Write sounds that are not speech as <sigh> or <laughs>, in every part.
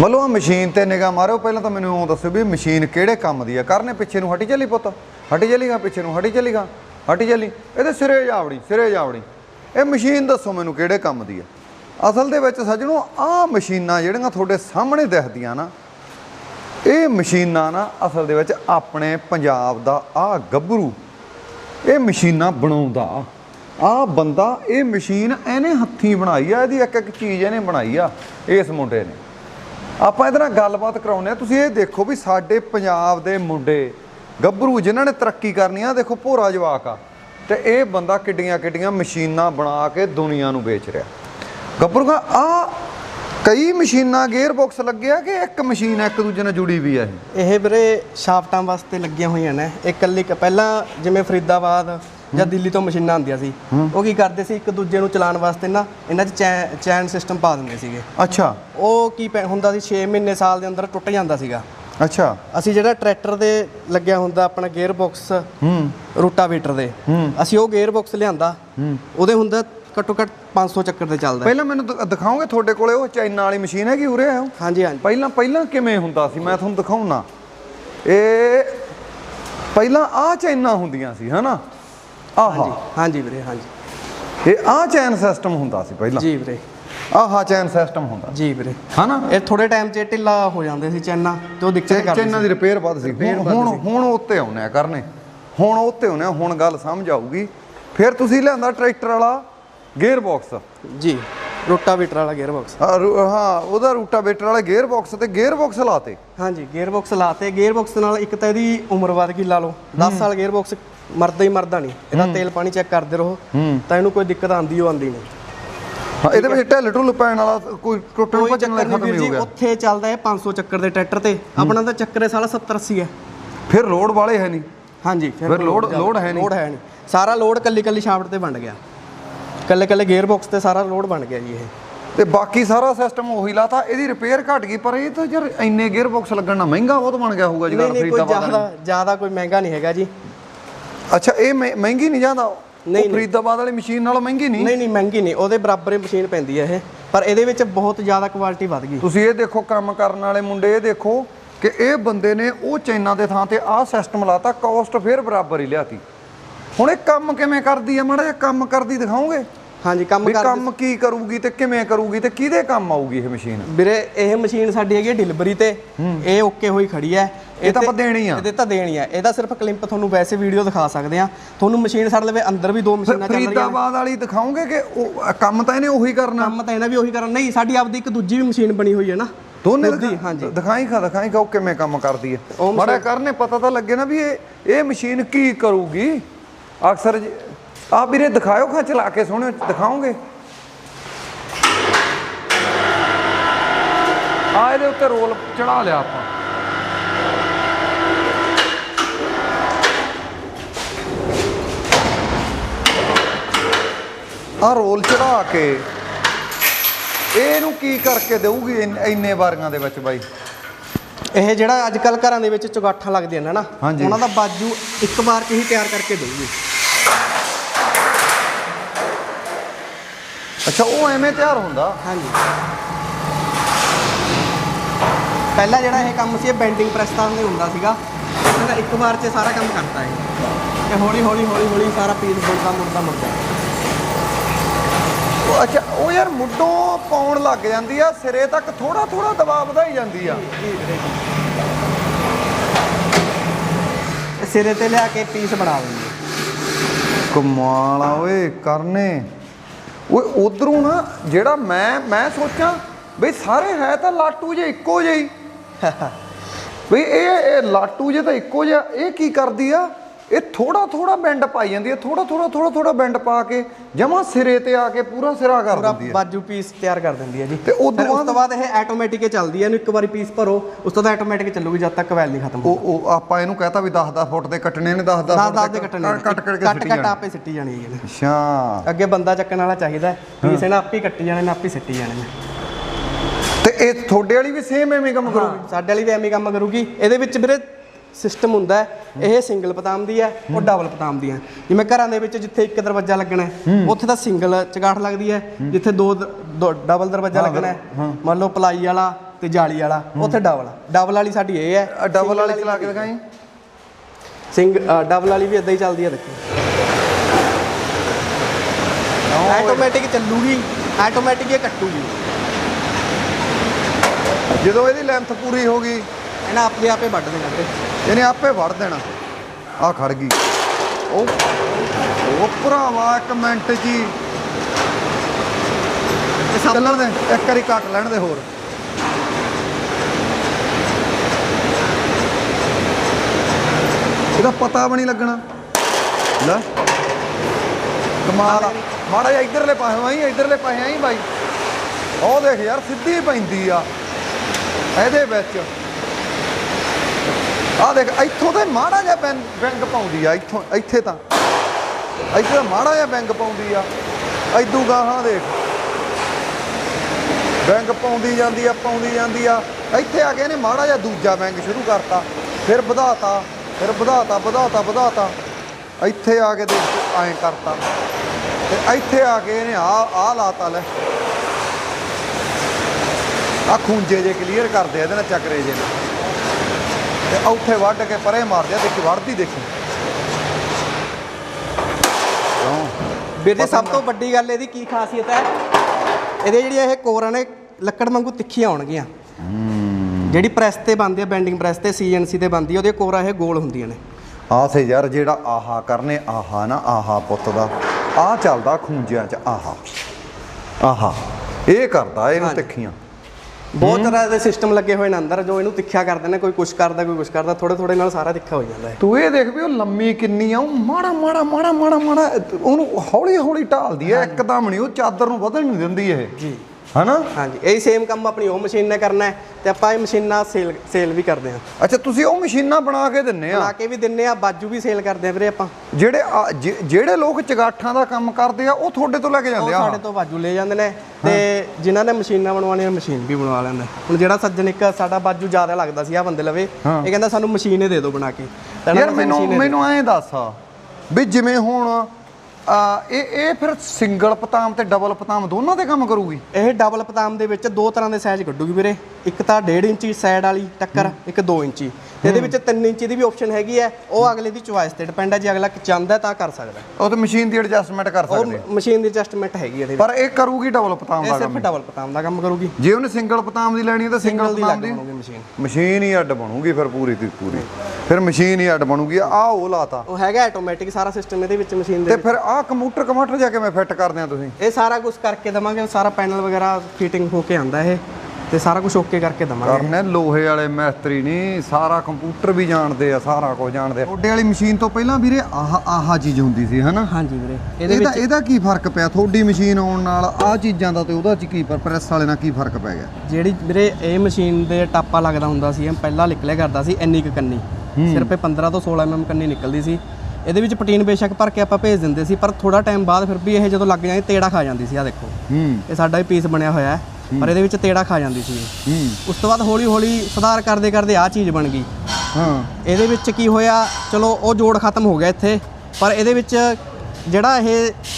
ਵੱਲੋਂ ਆ ਮਸ਼ੀਨ ਤੇ ਨਿਗਾਹ ਮਾਰੋ ਪਹਿਲਾਂ ਤਾਂ ਮੈਨੂੰ ਉਹ ਦੱਸੋ ਵੀ ਮਸ਼ੀਨ ਕਿਹੜੇ ਕੰਮ ਦੀ ਆ? ਕਰਨੇ ਪਿੱਛੇ ਨੂੰ, ਹਟੀ ਚੱਲੀ ਪੁੱਤ। ਹਟੀ ਚੱਲੀਗਾ ਪਿੱਛੇ ਨੂੰ, ਹਟੀ ਚੱਲੀਗਾ ਹਟੀ ਚੱਲੀ। ਇਹਦੇ ਸਿਰੇ ਜਾਵੜੀ ਸਿਰੇ ਜਾਵੜੀ। ਇਹ ਮਸ਼ੀਨ ਦੱਸੋ ਮੈਨੂੰ ਕਿਹੜੇ ਕੰਮ ਦੀ ਆ? ਅਸਲ ਦੇ ਵਿੱਚ ਸੱਜਣੋ ਆ ਮਸ਼ੀਨਾਂ ਜਿਹੜੀਆਂ ਤੁਹਾਡੇ ਸਾਹਮਣੇ ਦਿਖਦੀਆਂ ਨਾ, ਇਹ ਮਸ਼ੀਨਾਂ ਨਾ ਅਸਲ ਦੇ ਵਿੱਚ ਆਪਣੇ ਪੰਜਾਬ ਦਾ ਆ ਗੱਭਰੂ, ਇਹ ਮਸ਼ੀਨਾਂ ਬਣਾਉਂਦਾ। ਆ ਬੰਦਾ ਇਹ ਮਸ਼ੀਨ ਇਹਨੇ ਹੱਥੀਂ ਬਣਾਈ ਆ, ਇਹਦੀ ਇੱਕ ਇੱਕ ਚੀਜ਼ ਇਹਨੇ ਬਣਾਈ ਆ, ਇਸ ਮੁੰਡੇ ਨੇ। ਆਪਾਂ ਇਹਦੇ ਨਾਲ ਗੱਲਬਾਤ ਕਰਾਉਂਦੇ ਆ ਤੁਸੀਂ ਇਹ ਦੇਖੋ ਵੀ ਸਾਡੇ ਪੰਜਾਬ ਦੇ ਮੁੰਡੇ, ਗੱਭਰੂ ਜਿਨ੍ਹਾਂ ਨੇ ਤਰੱਕੀ ਕਰਨੀ ਆ ਦੇਖੋ ਭੋਰਾ ਜਵਾਕ ਆ। ਤੇ ਇਹ ਬੰਦਾ ਕਿੱਡੀਆਂ ਕਿੱਡੀਆਂ ਮਸ਼ੀਨਾਂ ਬਣਾ ਕੇ ਦੁਨੀਆ ਨੂੰ ਵੇਚ ਰਿਹਾ। ਗੱਭਰੂ ਆ ਕਈ ਮਸ਼ੀਨਾਂ ਗੇਅਰ ਬਾਕਸ ਲੱਗਿਆ ਕਿ ਇੱਕ ਮਸ਼ੀਨ ਇੱਕ ਦੂਜੇ ਨਾਲ ਜੁੜੀ ਵੀ ਆ ਇਹ? ਇਹ ਵੀਰੇ ਸ਼ਾਫਟਾਂ ਵਾਸਤੇ ਲੱਗੀਆਂ ਹੋਈਆਂ ਨੇ। ਇਹ ਇਕੱਲੀ ਪਹਿਲਾਂ ਜਿਵੇਂ ਫਰੀਦਾਬਾਦ ਜਾਂ ਦਿੱਲੀ ਤੋਂ ਮਸ਼ੀਨਾਂ ਆਉਂਦੀਆਂ ਸੀ। ਉਹ ਕੀ ਕਰਦੇ ਸੀ ਇੱਕ ਦੂਜੇ ਨੂੰ ਚਲਾਉਣ ਵਾਸਤੇ ਨਾ ਇਹਨਾਂ 'ਚ ਚੈਨ ਸਿਸਟਮ ਪਾ ਦਿੰਦੇ ਸੀਗੇ। ਅੱਛਾ। ਉਹ ਕੀ ਹੁੰਦਾ ਸੀ 6 ਮਹੀਨੇ ਸਾਲ ਦੇ ਅੰਦਰ ਟੁੱਟ ਜਾਂਦਾ ਸੀਗਾ। ਅੱਛਾ। ਅਸੀਂ ਜਿਹੜਾ ਟਰੈਕਟਰ ਦੇ ਲੱਗਿਆ ਹੁੰਦਾ ਆਪਣਾ ਗੇਅਰ ਬਾਕਸ ਹੂੰ। ਰੂਟਾਵੇਟਰ ਦੇ ਅਸੀਂ ਉਹ ਗੇਅਰ ਬਾਕਸ ਲਿਆਂਦਾ ਉਹਦੇ ਹੁੰਦਾ ਘੱਟੋ ਘੱਟ 500 ਚੱਕਰ ਤੇ ਚੱਲਦਾ। ਪਹਿਲਾਂ ਮੈਨੂੰ ਦਿਖਾਓਗੇ ਤੁਹਾਡੇ ਕੋਲੇ ਉਹ ਚਾਈਨਾ ਵਾਲੀ ਮਸ਼ੀਨ ਹੈਗੀ ਉਰੇ ਆਓ ਹਾਂਜੀ ਹਾਂਜੀ। ਪਹਿਲਾਂ ਪਹਿਲਾਂ ਕਿਵੇਂ ਹੁੰਦਾ ਸੀ? ਮੈਂ ਤੁਹਾਨੂੰ ਦਿਖਾਉਣਾ। ਇਹ ਪਹਿਲਾਂ ਆ ਚਾਈਨਾ ਹੁੰਦੀਆਂ ਸੀ ਹਨਾ? ਆਹਾ। ਹਾਂਜੀ। ਵੀਰੇ ਹਾਂਜੀ। ਇਹ ਆ ਚੈਨ ਸਿਸਟਮ ਹੁੰਦਾ ਸੀ ਪਹਿਲਾਂ। ਜੀ ਵੀਰੇ। ਆਹਾ ਚੈਨ ਸਿਸਟਮ ਹੁੰਦਾ। ਜੀ ਵੀਰੇ। ਹਨਾ? ਇਹ ਥੋੜੇ ਟਾਈਮ 'ਚ ਢਿੱਲਾ ਹੋ ਜਾਂਦੇ ਸੀ ਚੈਨਾ ਤੇ ਉਹ ਦਿੱਕਤ ਕਰਦੇ ਚਾਈਨਾ ਸੀ। ਦੀ ਰਿਪੇਅਰ ਵੱਧ ਸੀ। ਹੁਣ ਵੱਧ ਹੁਣ ਹੁਣ ਉੱਤੇ ਆਉਨੇ ਆ ਕਰਨੇ। ਹੁਣ ਉੱਤੇ ਆਉਨੇ ਆ ਹੁਣ ਗੱਲ ਸਮਝ ਆਊਗੀ। ਫਿਰ ਤੁਸੀਂ ਲਿਆਂਦਾ ਟਰੈਕਟਰ ਵਾਲਾ ਗੇਅਰ ਬਾਕਸ ਜੀ ਰੋਟਾਵੇਟਰ ਵਾਲਾ ਗੇਅਰ ਬਾਕਸ ਹਾਂ ਰੂ- ਹਾਂ ਉਹਦਾ ਰੂਟਾਵੇਟਰ ਵਾਲਾ ਗੇਅਰ ਬਾਕਸ ਤੇ ਗੇਅਰ ਬਾਕਸ ਲਾਤੇ। ਹਾਂਜੀ ਗੇਅਰ ਬਾਕਸ ਲਾਤੇ। ਗੇਅਰ ਬਾਕਸ ਨਾਲ ਇੱਕ ਤਾਂ ਇਹਦੀ ਉਮਰ ਵਧ ਗਈ ਲਾ ਲਓ। 10 ਸਾਲ ਗੇਅਰ ਬਾਕਸ ਮਰਦਾ ਹੀ ਮਰਦਾ ਨਹੀਂ। ਇਹਦਾ ਤੇਲ ਪਾਣੀ ਚੈੱਕ ਕਰਦੇ ਰਹੋ ਤਾਂ ਇਹਨੂੰ ਕੋਈ ਦਿੱਕਤ ਆਂਦੀ ਉਹ ਆਂਦੀ ਨਹੀਂ। ਹਾਂ ਇਹਦੇ ਵਿੱਚ ਢਿੱਲ ਢੁੱਲ ਪੈਣ ਵਾਲਾ ਕੋਈ ਟੁੱਟਣ ਭੱਜਣ ਚੱਕਰ ਵਾਲਾ ਨਹੀਂ ਖਤਮ ਹੀ ਜੀ ਹੋ ਗਿਆ ਉੱਥੇ ਚੱਲਦਾ ਹੈ 500 ਚੱਕਰ ਦੇ ਟਰੈਕਟਰ ਤੇ। ਆਪਣਾ ਤਾਂ ਚੱਕਰ ਹੈ ਸਾਲਾ 70 80 ਹੈ। ਫਿਰ ਲੋਡ ਵਾਲੇ ਹੈ ਨਹੀਂ। ਹਾਂਜੀ ਫਿਰ ਲੋਡ- ਲੋਡ ਹੈ ਨਹੀਂ। ਲੋਡ ਹੈ ਨਹੀਂ। ਸਾਰਾ ਲੋਡ ਕੱਲੀ ਕੱਲੀ ਸ਼ਾਫਟ ਤੇ ਬਣ ਗਿਆ। ਕੱਲੇ ਕੱਲੇ ਗੇਅਰ ਬਾਕਸ ਤੇ ਸਾਰਾ ਲੋਡ ਬਣ ਗਿਆ ਜੀ ਇਹ। ਤੇ ਬਾਕੀ ਸਾਰਾ ਸਿਸਟਮ ਉਹੀ ਲਾਤਾ ਇਹਦੀ ਰਿਪੇਅਰ ਘਟ ਗਈ ਪਰ ਇਹ ਤਾਂ ਯਾਰ ਇੰਨੇ ਗੇਅਰ ਬਾਕਸ ਲੱਗਣ ਨਾਲ ਮਹਿੰਗਾ ਬਹੁਤ ਬਣ ਗਿਆ ਹੋਊਗਾ ਨਹੀਂ ਕੋਈ। ਜ਼ਿਆਦਾ ਜ਼ਿਆਦਾ ਕੋਈ ਮਹਿੰਗਾ ਨਹੀਂ ਹੈਗਾ ਜੀ। ਅੱਛਾ ਇਹ ਮਹਿ- ਮਹਿੰਗੀ ਨਹੀਂ ਜਾਂਦਾ ਨਹੀਂ। ਫਰੀਦਾਬਾਦ ਵਾਲੀ ਮਸ਼ੀਨ ਨਾਲੋਂ ਮਹਿੰਗੀ ਨਹੀਂ? ਨਹੀਂ ਨਹੀਂ ਮਹਿੰਗੀ ਨਹੀਂ। ਉਹਦੇ ਬਰਾਬਰ ਹੀ ਮਸ਼ੀਨ ਪੈਂਦੀ ਹੈ ਇਹ। ਪਰ ਇਹਦੇ ਵਿੱਚ ਬਹੁਤ ਜ਼ਿਆਦਾ ਕੁਆਲਿਟੀ ਵੱਧ ਗਈ। ਤੁਸੀਂ ਇਹ ਦੇਖੋ ਕੰਮ ਕਰਨ ਵਾਲੇ ਮੁੰਡੇ ਇਹ ਦੇਖੋ ਕਿ ਇਹ ਬੰਦੇ ਨੇ ਉਹ ਚਾਈਨਾ ਦੇ ਥਾਂ ਤੇ ਆਹ ਸਿਸਟਮ ਲਾਤਾ ਕਾਸਟ ਫਿਰ ਬਰਾਬਰ ਹੀ ਲਿਆਤੀ। ਹੁਣ ਇਹ ਕੰਮ ਕਿਵੇਂ ਕਰਦੀ ਹੈ ਮਾੜਾ ਜਿਹਾ ਕੰਮ ਕਰਦੀ ਦਿਖਾਓਗੇ? ਹਾਂਜੀ ਕੰਮ ਵੀ ਕਰ ਕੰਮ ਕੀ ਕਰੂਗੀ ਤੇ ਕਿਵੇਂ ਕਰੂਗੀ ਤੇ ਕਿਹਦੇ ਕੰਮ ਆਊਗੀ ਇਹ ਮਸ਼ੀਨ? ਵੀਰੇ ਇਹ ਮਸ਼ੀਨ ਸਾਡੀ ਹੈਗੀ ਡਿਲੀਵਰੀ ਤੇ। ਇਹ ਓਕੇ ਹੋਈ ਖੜੀ ਹੈ। ਇਹ ਤਾਂ ਆਪਾਂ ਦੇਣੀ ਆ। ਇਹਦੇ ਤਾਂ ਦੇਣੀ ਆ। ਇਹਦਾ ਸਿਰਫ ਕਲਿੰਪ ਤੁਹਾਨੂੰ ਵੈਸੇ ਵੀਡੀਓ ਦਿਖਾ ਸਕਦੇ ਆ। ਤੁਹਾਨੂੰ ਮਸ਼ੀਨ ਸਾਡੇ ਲਵੇ ਅੰਦਰ ਵੀ ਦੋ ਮਸ਼ੀਨਾਂ ਚੱਲ ਰਹੀਆਂ। ਫਰੀਦਾਬਾਦ ਵਾਲੀ ਦਿਖਾਓਗੇ ਕਿ ਉਹ ਕੰਮ ਤਾਂ ਇਹਨੇ ਉਹੀ ਕਰਨਾ? ਕੰਮ ਤਾਂ ਇਹਨਾਂ ਵੀ ਉਹੀ ਕਰਨ। ਨਹੀਂ ਸਾਡੀ ਆਪਦੀ ਇੱਕ ਦੂਜੀ ਵੀ ਮਸ਼ੀਨ ਬਣੀ ਹੋਈ ਹੈ ਨਾ। ਦੋਨੇ ਦਿਖਾ- ਹਾਂਜੀ। ਦਿਖਾਈ ਖਾ ਦਿਖਾਈ ਉਹ ਕਿਵੇਂ ਕੰਮ ਕਰਦੀ ਹੈ? ਮਾੜਾ ਕਰਨੇ ਪਤਾ ਤਾਂ ਲੱਗੇ ਨਾ ਵੀ ਇਹ ਇਹ ਮਸ਼ੀਨ ਕੀ ਕਰੂਗੀ? ਅਕਸਰ ਆ ਵੀਰੇ ਦਿਖਾਇਓ ਖਾਂ ਚਲਾ ਕੇ ਸੋਹਣੇ ਦਿਖਾਓਗੇ? ਆ ਇਹਦੇ ਉੱਤੇ ਰੋਲ ਚੜਾ ਲਿਆ ਆਪਾਂ। ਆ ਰੋਲ ਚੜਾ ਕੇ ਇਹਨੂੰ ਕੀ ਕਰਕੇ ਦੇਊਗੀ ਇੰਨ- ਵਾਰੀਆਂ ਦੇ ਵਿੱਚ ਬਾਈ? ਇਹ ਜਿਹੜਾ ਅੱਜ ਕੱਲ ਘਰਾਂ ਦੇ ਵਿੱਚ ਚੁਗਾਠਾਂ ਲੱਗਦੀਆਂ ਨੇ ਨਾ। ਉਹਨਾਂ ਦਾ ਬਾਜੂ ਇੱਕ ਵਾਰ ਚ ਹੀ ਤਿਆਰ ਕਰਕੇ ਦੇਊਗੀ। ਅੱਛਾ ਉਹ ਐਵੇਂ ਤਿਆਰ ਹੁੰਦਾ। ਹਾਂਜੀ। ਪਹਿਲਾਂ ਜਿਹੜਾ ਇਹ ਕੰਮ ਸੀ ਇਹ ਬੈਂਡਿੰਗ ਪ੍ਰੈਸ ਦਾ ਨਹੀਂ ਹੁੰਦਾ ਸੀਗਾ। ਇਹਦਾ ਇੱਕ ਵਾਰ 'ਚ ਸਾਰਾ ਕੰਮ ਕਰਤਾ ਹੈ ਇਹ ਹੌਲੀ ਹੌਲੀ ਹੌਲੀ ਹੌਲੀ ਸਾਰਾ ਪੀਸ ਮੁੜਦਾ ਮੁੜਦਾ ਮੁੜਦਾ। ਉਹ ਅੱਛਾ ਉਹ ਯਾਰ ਮੁੱਢੋਂ ਪਾਉਣ ਲੱਗ ਜਾਂਦੀ ਆ ਸਿਰੇ ਤੱਕ ਥੋੜਾ ਥੋੜਾ ਦਬਾਅ ਵਧਾਈ ਜਾਂਦੀ ਆ। ਸਿਰੇ ਤੇ ਲਿਆ ਕੇ ਪੀਸ ਬਣਾ ਦਿੰਦੀ। ਕਮਾਲ ਆ ਓਏ ਕਰਨੇ। ਉਹ ਉਧਰੋਂ ਨਾ ਜਿਹੜਾ ਮੈਂ ਮੈਂ ਸੋਚਾਂ ਬਈ ਸਾਰੇ ਹੈ ਤਾਂ ਲਾਟੂ ਜੇ ਇੱਕੋ ਜਿਹੇ ਹੀ। <laughs> ਬਈ ਇਹ ਇਹ ਲਾਟੂ ਜੇ ਤਾਂ ਇੱਕੋ ਜਿਹਾ, ਇਹ ਕੀ ਕਰਦੀ ਆ? ਇਹ ਥੋੜਾ ਥੋੜਾ ਬੈਂਡ ਪਾਈ ਜਾਂਦੀ ਆ ਥੋੜਾ ਥੋੜਾ ਥੋੜਾ ਥੋੜਾ ਬੈਂਡ ਪਾ ਕੇ ਜਮਾ ਸਿਰੇ ਤੇ ਆ ਕੇ ਪੂਰਾ ਸਿਰਾ ਕਰ ਦਿੰਦੀ ਆ ਬਾਜੂ ਪੀਸ ਤਿਆਰ ਕਰ ਦਿੰਦੀ ਹੈ ਜੀ। ਤੇ ਉਸ ਤੋਂ ਬਾਅਦ ਇਹ ਆਟੋਮੈਟਿਕ ਚੱਲਦੀ ਹੈ ਇਹਨੂੰ ਇੱਕ ਵਾਰੀ ਪੀਸ ਭਰੋ ਉਸ ਤੋਂ ਬਾਅਦ ਆਟੋਮੈਟਿਕ ਚੱਲੂਗੀ ਜਦ ਤੱਕ ਕਵੈਲ ਨਹੀਂ ਖਤਮ ਉਹ ਉਹ ਆਪਾਂ ਇਹਨੂੰ ਕਹਤਾ ਵੀ 10 10 ਫੁੱਟ ਦੇ ਕੱਟਣੇ ਨੇ 10 10 10 ਫੁੱਟ 10 ਦੇ ਕੱਟਣੇ ਕੱਟ ਕੱਟ ਕੱਟ ਸਿੱਟੀ ਕੱਟ ਜਾਣੇ। ਆਪੇ ਸਿੱਟੀ ਜਾਣੀ ਹੈ। ਅੱਛਾ। ਅੱਗੇ ਬੰਦਾ ਚੱਕਣ ਵਾਲਾ ਚਾਹੀਦਾ ਪੀਸ ਇਹਨਾਂ ਆਪੇ ਹੀ ਕੱਟੀ ਜਾਣੇ ਨੇ ਆਪੇ ਹੀ ਸਿੱਟੀ ਜਾਣੇ ਨੇ। ਤੇ ਇਹ ਤੁਹਾਡੇ ਵਾਲੀ ਵੀ ਸੇਮ ਐਵੇਂ ਕੰਮ ਕਰੂਗੀ? ਸਾਡੇ ਵਾਲੀ ਵੀ ਐਵੇਂ ਹੀ ਕੰਮ ਕਰੂਗੀ। ਇਹਦੇ ਵਿੱਚ ਵੀਰੇ ਸਿਸਟਮ ਹੁੰਦਾ ਹੈ, ਇਹ ਸਿੰਗਲ ਪਤਾਮ ਦੀ ਹੈ ਉਹ ਡਬਲ ਪਤਾਮ ਦੀ ਹੈ ਜਿਵੇਂ ਘਰਾਂ ਦੇ ਵਿੱਚ ਜਿੱਥੇ ਇੱਕ ਦਰਵਾਜ਼ਾ ਲੱਗਣਾ ਹੈ ਉੱਥੇ ਤਾਂ ਸਿੰਗਲ ਚਗਾਠ ਲੱਗਦੀ ਹੈ ਜਿੱਥੇ ਦੋ ਡਬਲ ਦਰਵਾਜ਼ਾ ਲੱਗਣਾ ਹੈ ਮੰਨ ਲਓ ਪਲਾਈ ਵਾਲਾ ਤੇ ਜਾਲੀ ਵਾਲਾ ਉੱਥੇ ਡਬਲ ਡਬਲ ਵਾਲੀ ਸਾਡੀ ਇਹ ਹੈ ਡਬਲ ਵਾਲੀ ਚਲਾ ਕੇ ਦਿਖਾਈ। ਸਿੰਗ ਡਬਲ ਵਾਲੀ ਵੀ ਇਦਾਂ ਹੀ ਚੱਲਦੀ ਆ ਦੇਖੋ। ਆਟੋਮੈਟਿਕ ਚੱਲੂਗੀ ਆਟੋਮੈਟਿਕ ਇਹ ਕੱਟੂਗੀ। ਜਦੋਂ ਇਹਦੀ ਲੈਂਥ ਪੂਰੀ ਹੋ ਗਈ ਇਹਨਾਂ ਆਪਣੇ ਆਪੇ ਵੱਢ ਦੇਣਾ ਵੀਰੇ ਇਹਨੇ ਆਪੇ ਵੜ ਦੇਣਾ। ਆ ਖੜ ਗਈ। ਉਹ ਉਹ ਭਰਾਵਾ ਇੱਕ ਮਿੰਟ ਸਭ ਚੱਲਣ ਦੇ। ਇੱਕ ਵਾਰੀ ਕੱਟ ਲੈਣ ਦੇ ਹੋਰ। ਇਹਦਾ ਪਤਾ ਵੀ ਨਹੀਂ ਲੱਗਣਾ। ਲੈ। ਕਮਾਲ ਮਾੜਾ ਜਿਹਾ ਇਧਰਲੇ ਪਾਸੇ ਆਈ ਇਧਰਲੇ ਪਾਸੇ ਆਈ ਬਾਈ। ਉਹ ਦੇਖ ਯਾਰ ਸਿੱਧੀ ਪੈਂਦੀ ਆ। ਇਹਦੇ ਵਿੱਚ। ਆ ਦੇਖ, ਇੱਥੋਂ ਤੇ ਮਾੜਾ ਜਿਹਾ ਬੈਂਗ ਪਾਉਂਦੀ ਆ, ਇੱਥੋਂ, ਇੱਥੇ ਤਾਂ। ਇੱਥੇ ਤਾਂ ਮਾੜਾ ਜਿਹਾ ਬੈਂਗ ਪਾਉਂਦੀ ਆ। ਐਦੂ ਗਾਹਾਂ ਦੇਖ। ਬੈਂਗ ਪਾਉਂਦੀ ਜਾਂਦੀ ਆ, ਪਾਉਂਦੀ ਜਾਂਦੀ ਆ। ਇੱਥੇ ਆ ਕੇ ਇਹਨੇ ਮਾੜਾ ਜਿਹਾ ਦੂਜਾ ਬੈਂਗ ਸ਼ੁਰੂ ਕਰਤਾ। ਫਿਰ ਵਧਾਤਾ ਫਿਰ ਵਧਾਤਾ ਵਧਾਤਾ ਵਧਾਤਾ। ਇੱਥੇ ਆ ਕੇ ਦੇਖ, ਐਂ ਕਰਤਾ। ਤੇ ਇੱਥੇ ਆ ਕੇ ਇਹਨੇ ਆ ਆ ਲਾਤਾ ਲੈ। ਆ ਖੂੰਜੇ ਜੇ ਕਲੀਅਰ ਕਰਦੇ ਆ, ਇਹਦੇ ਨਾਲ ਚੱਕਰੇ ਜੇ ਨਾਲ ਤੇ ਉੱਥੇ ਵੱਢ ਕੇ ਪਰੇ ਮਾਰਦੇ ਆ ਦੇਖੀ ਵੜਦੀ ਦੇਖੀ। ਵੀਰ ਜੀ ਸਭ ਤੋਂ ਵੱਡੀ ਗੱਲ ਇਹਦੀ ਕੀ ਖਾਸੀਅਤ ਹੈ? ਇਹਦੇ ਜਿਹੜੀਆਂ ਇਹ ਕੋਰਾਂ ਨੇ ਲੱਕੜ ਵਾਂਗੂ ਤਿੱਖੀਆਂ ਆਉਣਗੀਆਂ। ਜਿਹੜੀ ਪ੍ਰੈਸ ਤੇ ਬਣਦੀ ਬੈਂਡਿੰਗ ਪ੍ਰੈਸ ਤੇ ਸੀਐਨਸੀ ਤੇ ਬਣਦੀ ਹੈ ਉਹਦੀਆਂ ਕੋਰਾਂ ਇਹ ਗੋਲ ਹੁੰਦੀਆਂ ਨੇ। ਆ ਸੇ ਯਾਰ ਜਿਹੜਾ ਆਹਾ ਕਰਨੇ ਆਹਾ ਨਾ ਆਹਾ ਪੁੱਤ ਦਾ। ਆ ਚੱਲਦਾ ਖੂੰਜਿਆਂ ਚ ਆਹਾ। ਆਹਾ। ਇਹ ਕਰਦਾ ਇਹਨੂੰ। ਤਿੱਖੀਆਂ। ਬਹੁਤ ਤਰ੍ਹਾਂ ਦੇ ਸਿਸਟਮ ਲੱਗੇ ਹੋਏ ਨੇ ਅੰਦਰ ਜੋ ਇਹਨੂੰ ਤਿੱਖਿਆ ਕਰਦੇ ਨੇ ਕੋਈ ਕੁਛ ਕਰਦਾ ਕੋਈ ਕੁਛ ਕਰਦਾ ਥੋੜੇ ਥੋੜੇ ਨਾਲ ਸਾਰਾ ਤਿੱਖਾ ਹੋ ਜਾਂਦਾ ਹੈ। ਤੂੰ ਇਹ ਦੇਖ ਵੀ ਉਹ ਲੰਮੀ ਕਿੰਨੀ ਆ ਉਹ ਮਾੜਾ ਮਾੜਾ ਮਾੜਾ ਮਾੜਾ ਮਾੜਾ ਉਹਨੂੰ ਹੌਲੀ ਹੌਲੀ ਢਾਲਦੀ ਐ ਇੱਕਦਮ ਨਹੀਂ ਉਹ ਚਾਦਰ ਨੂੰ ਵਧਣ ਨਹੀਂ ਦਿੰਦੀ ਇਹ। ਜੀ। ਹਨਾ? ਹਾਂਜੀ ਇਹ ਸੇਮ ਕੰਮ ਆਪਣੀ ਉਹ ਮਸ਼ੀਨ ਨੇ ਕਰਨਾ ਹੈ ਤੇ ਆਪਾਂ ਇਹ ਮਸ਼ੀਨਾਂ ਸੇਲ ਸੇਲ ਵੀ ਕਰਦੇ ਹਾਂ। ਅੱਛਾ ਤੁਸੀਂ ਉਹ ਮਸ਼ੀਨਾਂ ਬਣਾ ਕੇ ਦਿੰਨੇ ਬਣਾ ਆ ਕੇ ਵੀ ਦਿੰਨੇ ਆ ਬਾਜੂ ਵੀ ਸੇਲ ਕਰਦੇ ਆ ਵੀਰੇ ਆਪਾਂ। ਜਿਹੜੇ ਆ- ਜਿ- ਜਿਹੜੇ ਲੋਕ ਚਗਾਠਾਂ ਦਾ ਕੰਮ ਕਰਦੇ ਆ ਉਹ ਤੁਹਾਡੇ ਤੋਂ ਲੈ ਕੇ ਉਹ ਜਾਂਦੇ ਆ? ਸਾਡੇ ਤੋਂ ਬਾਜੂ ਲੈ ਜਾਂਦੇ ਨੇ ਤੇ ਜਿਨ੍ਹਾਂ ਨੇ ਮਸ਼ੀਨਾਂ ਬਣਵਾਉਣੀਆਂ ਮਸ਼ੀਨ ਵੀ ਬਣਵਾ ਲੈਂਦੇ। ਹੁਣ ਜਿਹੜਾ ਸੱਜਣ ਇੱਕ ਸਾਡਾ ਬਾਜੂ ਜ਼ਿਆਦਾ ਲੱਗਦਾ ਸੀ ਆ ਬੰਦੇ ਲਵੇ ਹਾਂ। ਇਹ ਕਹਿੰਦਾ ਸਾਨੂੰ ਮਸ਼ੀਨ ਹੀ ਦੇ ਦਿਓ ਬਣਾ ਕੇ। ਤਾਂ ਯਾਰ ਨੂੰ ਮੈਨੂੰ ਮਸ਼ੀਨ ਹੀ ਦੇ ਮੈਨੂੰ ਐਂ ਦੱਸ ਵੀ ਜਿਵੇਂ ਹੁਣ ਆ, ਇਹ ਇਹ ਫਿਰ ਸਿੰਗਲ ਪਤਾਮ ਤੇ ਡਬਲ ਪਤਾਮ ਦੋਨਾਂ ਤੇ ਕੰਮ ਕਰੂਗੀ। ਇਹ ਡਬਲ ਪਤਾਮ ਦੇ ਵਿੱਚ ਦੋ ਤਰ੍ਹਾਂ ਦੇ ਸਾਈਜ਼ ਕੱਢੂਗੀ ਵੀਰੇ। ਇੱਕ ਤਾਂ 1.5 ਇੰਚੀ ਸਾਈਡ ਵਾਲੀ ਟੱਕਰ ਇੱਕ 2 ਇੰਚੀ। ਇਹਦੇ ਵਿੱਚ 3 ਇੰਚੀ ਦੀ ਵੀ ਆਪਸ਼ਨ ਹੈਗੀ ਹੈ। ਉਹ ਅਗਲੇ ਦੀ ਚੁਆਇਸ ਤੇ ਡਿਪੈਂਡ ਹੈ ਜੇ ਅਗਲਾ ਚਾਹੁੰਦਾ ਤਾਂ ਕਰ ਸਕਦਾ। ਉਹ ਤੇ ਮਸ਼ੀਨ ਦੀ ਐਡਜਸਟਮੈਂਟ ਕਰ ਉਹ ਸਕਦੇ ਆ। ਮਸ਼ੀਨ ਦੀ ਐਡਜਸਟਮੈਂਟ ਹੈਗੀ ਇਹਦੇ ਪਰ ਇਹ ਕਰੂਗੀ ਡਬਲ ਪਤਾਮ ਇਹ ਦਾ ਸਿਰਫ ਕੰਮ। ਡਬਲ ਪਤਾਮ ਦਾ ਕੰਮ ਕਰੂਗੀ। ਜੇ ਉਹਨੇ ਸਿੰਗਲ ਪਤਾਮ ਦੀ ਲੈਣੀ ਹੈ ਤਾਂ ਸਿੰਗਲ ਪਤਾਮ ਦੀ ਮਸ਼ੀਨ ਮਸ਼ੀਨ ਹੀ ਅੱਡ ਬਣੂਗੀ ਫਿਰ ਪੂਰੀ ਦੀ ਪੂਰੀ। ਫਿਰ ਮਸ਼ੀਨ ਹੀ ਅੱਡ ਬਣੂਗੀ ਆ ਉਹ ਲਾਤਾ। ਉਹ ਹੈਗਾ ਆਟੋਮੈਟਿਕ ਸਾਰਾ ਸਿਸਟਮ ਇਹਦੇ ਵਿੱਚ ਮਸ਼ੀਨ ਦੇ ਤੇ ਫਿਰ ਆ ਕੰਪਿਊਟਰ ਕਮਾਟਰ ਜਾ ਕੇ ਮੈਂ ਫਿੱਟ ਕਰਦੇ ਆ ਤੁਸੀਂ? ਇਹ ਸਾਰਾ ਕੁਝ ਕਰਕੇ ਦਵਾਂਗੇ ਸਾਰਾ ਪੈਨਲ ਵਗੈਰਾ ਫਿਟਿੰਗ ਹੋ ਕੇ ਆਂਦਾ ਇਹ। ਤੇ ਸਾਰਾ ਕੁਝ ਓਕੇ ਕਰਕੇ ਦਵਾਂਗੇ। ਕਰਨੇ ਲੋਹੇ ਵਾਲੇ ਮਿਸਤਰੀ ਨਹੀਂ ਸਾਰਾ ਕੰਪਿਊਟਰ ਵੀ ਜਾਣਦੇ ਆ ਸਾਰਾ ਕੁਝ ਜਾਣਦੇ ਆ। ਤੁਹਾਡੇ ਵਾਲੀ ਮਸ਼ੀਨ ਤੋਂ ਪਹਿਲਾਂ ਵੀਰੇ ਆਹ ਆਹ ਚੀਜ਼ ਹੁੰਦੀ ਸੀ ਹਨਾ? ਹਾਂਜੀ ਵੀਰੇ ਇਹਦੇ ਇਹਦਾ ਵਿੱਚ ਇਹਦਾ ਕੀ ਫ਼ਰਕ ਪਿਆ? ਤੁਹਾਡੀ ਮਸ਼ੀਨ ਆਉਣ ਨਾਲ ਆਹ ਚੀਜ਼ਾਂ ਦਾ ਤੇ ਉਹਦਾ ਚ ਕੀ ਪਰ ਪ੍ਰੈਸ ਵਾਲੇ ਨਾਲ ਕੀ ਫ਼ਰਕ ਪੈ ਗਿਆ? ਜਿਹੜੀ ਵੀਰੇ ਇਹ ਮਸ਼ੀਨ ਦੇ ਟਾਪਾ ਲੱਗਦਾ ਹੁੰਦਾ ਸੀ ਇਹ ਪਹਿਲਾਂ ਨਿਕਲਿਆ ਕਰਦਾ ਸੀ ਇੰਨੀ ਕੁ ਕੰਨੀ। ਸਿਰਫ ਇਹ 15 ਤੋਂ 16 mm ਕੰਨੀ ਨਿਕਲਦੀ ਸੀ। ਇਹਦੇ ਵਿੱਚ ਪਟੀਨ ਬੇਸ਼ੱਕ ਭਰ ਕੇ ਆਪਾਂ ਭੇਜ ਦਿੰਦੇ ਸੀ ਪਰ ਥੋੜਾ ਟਾਈਮ ਬਾਅਦ ਫਿਰ ਵੀ ਇਹ ਜਦੋਂ ਲੱਗ ਜਾਂਦੀ ਤੇੜਾ ਖਾ ਜਾਂਦੀ ਸੀ ਆ ਦੇਖੋ। ਇਹ ਸਾਡਾ ਹੀ ਪੀਸ ਬਣਿਆ ਹੋਇਆ ਹੈ ਪਰ ਇਹਦੇ ਵਿੱਚ ਤੇੜਾ ਖਾ ਜਾਂਦੀ ਸੀ। ਉਸ ਤੋਂ ਬਾਅਦ ਹੌਲੀ ਹੌਲੀ ਸੁਧਾਰ ਕਰਦੇ ਕਰਦੇ ਆ ਚੀਜ਼ ਬਣ ਗਈ। ਹਾਂ। ਇਹਦੇ ਵਿੱਚ ਕੀ ਹੋਇਆ ਚਲੋ ਉਹ ਜੋੜ ਖਤਮ ਹੋ ਗਿਆ ਇੱਥੇ ਪਰ ਇਹਦੇ ਵਿੱਚ ਜਿਹੜਾ ਇਹ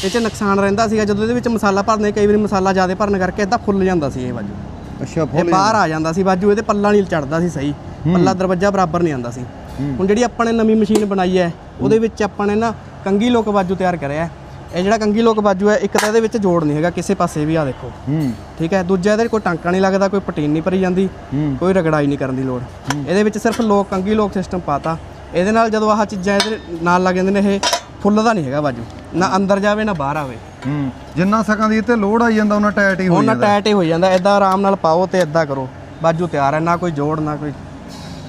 ਇਹ 'ਚ ਨੁਕਸਾਨ ਰਹਿੰਦਾ ਸੀਗਾ ਜਦੋਂ ਇਹਦੇ ਵਿੱਚ ਮਸਾਲਾ ਭਰਨੇ ਕਈ ਵਾਰੀ ਮਸਾਲਾ ਜ਼ਿਆਦਾ ਭਰਨ ਕਰਕੇ ਇਦਾਂ ਫੁੱਲ ਜਾਂਦਾ ਸੀ ਇਹ ਬਾਜੂ ਅੱਛਾ ਇਹ ਫੁੱਲ ਬਾਹਰ ਆ ਜਾਂਦਾ ਸੀ ਬਾਜੂ ਇਹਦੇ ਪੱਲਾ ਨਹੀਂ ਚੜਦਾ ਸੀ ਸਹੀ। ਪੱਲਾ ਦਰਵਾਜ਼ਾ ਬਰਾਬਰ ਨਹੀਂ ਆਉਂਦਾ ਸੀ। ਹੁਣ ਜਿਹੜੀ ਆਪਾਂ ਨੇ ਨਵੀਂ ਮਸ਼ੀਨ ਬਣਾਈ ਹੈ ਉਹਦੇ ਵਿੱਚ ਆਪਾਂ ਨੇ ਨਾ ਕੰਗੀ ਲੋਕ ਬਾਜੂ ਤਿਆਰ ਕਰਿਆ। ਇਹ ਜਿਹੜਾ ਕੰਗੀ ਲੋਕ ਬਾਜੂ ਹੈ ਇੱਕ ਤਾਂ ਇਹਦੇ ਵਿੱਚ ਜੋੜ ਨਹੀਂ ਹੈਗਾ ਕਿਸੇ ਪਾਸੇ ਵੀ ਆ ਦੇਖੋ। ਠੀਕ ਹੈ ਦੂਜਾ ਇਹਦੇ ਕੋਈ ਟਾਂਕਾ ਨਹੀਂ ਲੱਗਦਾ ਕੋਈ ਪਟੀਨ ਨਹੀਂ ਭਰੀ ਜਾਂਦੀ। ਕੋਈ ਰਗੜਾਈ ਨਹੀਂ ਕਰਨ ਦੀ ਲੋੜ। ਇਹਦੇ ਵਿੱਚ ਸਿਰਫ ਲੋਕ ਕੰਗੀ ਲੋਕ ਸਿਸਟਮ ਪਾਤਾ। ਇਹਦੇ ਨਾਲ ਜਦੋਂ ਆਹ ਚੀਜ਼ਾਂ ਇਹਦੇ ਨਾਲ ਲੱਗ ਜਾਂਦੇ ਨੇ ਇਹ ਫੁੱਲਦਾ ਨਹੀਂ ਹੈਗਾ ਬਾਜੂ। ਨਾ ਅੰਦਰ ਜਾਵੇ ਨਾ ਬਾਹਰ ਆਵੇ। ਜਿੰਨਾ ਸਕਾਂ ਦੀ ਇੱਥੇ ਲੋਡ ਆਈ ਜਾਂਦਾ ਉਹਨਾਂ ਟਾਈਟ ਹੀ ਹੋ ਉਹਨਾਂ ਜਾਂਦਾ। ਟਾਈਟ ਹੀ ਹੋ ਜਾਂਦਾ। ਇਦਾਂ ਆਰਾਮ ਨਾਲ ਪਾਓ ਤੇ ਇਦਾਂ ਕਰੋ। ਬਾਜੂ ਤਿਆਰ ਹੈ ਨਾ ਕੋਈ ਜੋੜ ਨਾ ਕੋਈ